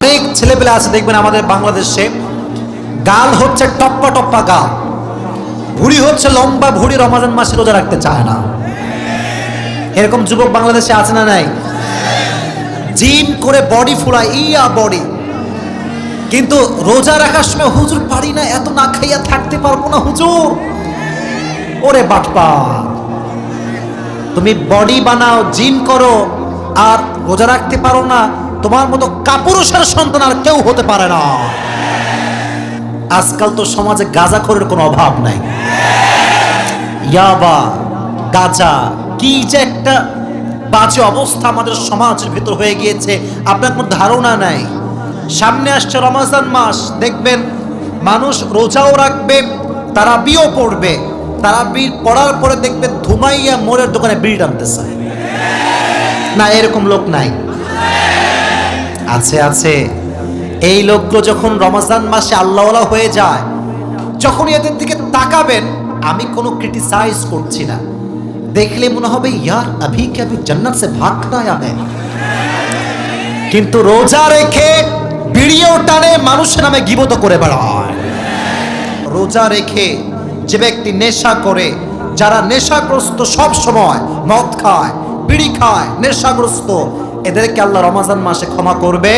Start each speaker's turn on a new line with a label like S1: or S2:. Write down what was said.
S1: অনেক ছেলেপেলে আছে, দেখবেন আমাদের বাংলাদেশে। গাল হচ্ছে টপ্পা টপ্পা গাল। ভুড়ি হচ্ছে লম্বা ভুড়ি, রমাজান মাসে রোজা রাখতে চায় না। এরকম যুবক বাংলাদেশে আছে না নাই? জিম করে বডি ফুলায়, ইয়া বডি। কিন্তু রোজা রাখার সময় হুজুর, পারি না, এত না খাইয়া থাকতে পারব না হুজুর। ওরে বাটপা তুমি বডি বানাও জিম করো, আর রোজা রাখতে পারো না তোমার মতো কাপুরুষের সন্তান আর কেউ হতে পারে না। আজকাল তো সমাজে গাঁজাখোরের কোনো অভাব নাই। ইয়াবা, গাঁজা, কি যে একটা বাজে অবস্থা আমাদের সমাজের ভিতর হয়ে গিয়েছে, আপনার কোনো ধারণা নাই। সামনে আসছে রমাজান মাস, দেখবেন মানুষ রোজাও রাখবে তারা বিও পড়বে। তারা বীর পড়ার পরে দেখবেন ধুমাইয়া মোড়ের দোকানে বিড়ি টানতেছে না, এরকম লোক নাই। আছে আছে। এই লোকগুলো যখন রমাজান মাসে আল্লাহওয়ালা হয়ে যায় যখন এদের দিকে তাকাবেন, আমি কোনো ক্রিটিসাইজ করছি না। দেখলে মনে হবে, ইয়ার, আভি কে আভি জান্নাত সে ভাগনা কিন্তু রোজা রেখে ভিডিও টানে, মানুষের নামে গিবত করে বেড়ায়। রোজা রেখে যে ব্যক্তি নেশা করে, যারা নেশাগ্রস্ত সব সময়, মদ খায়, বিড়ি খায়, নেশাগ্রস্ত এদেরকে আল্লাহ রমাজান মাসে ক্ষমা করবে।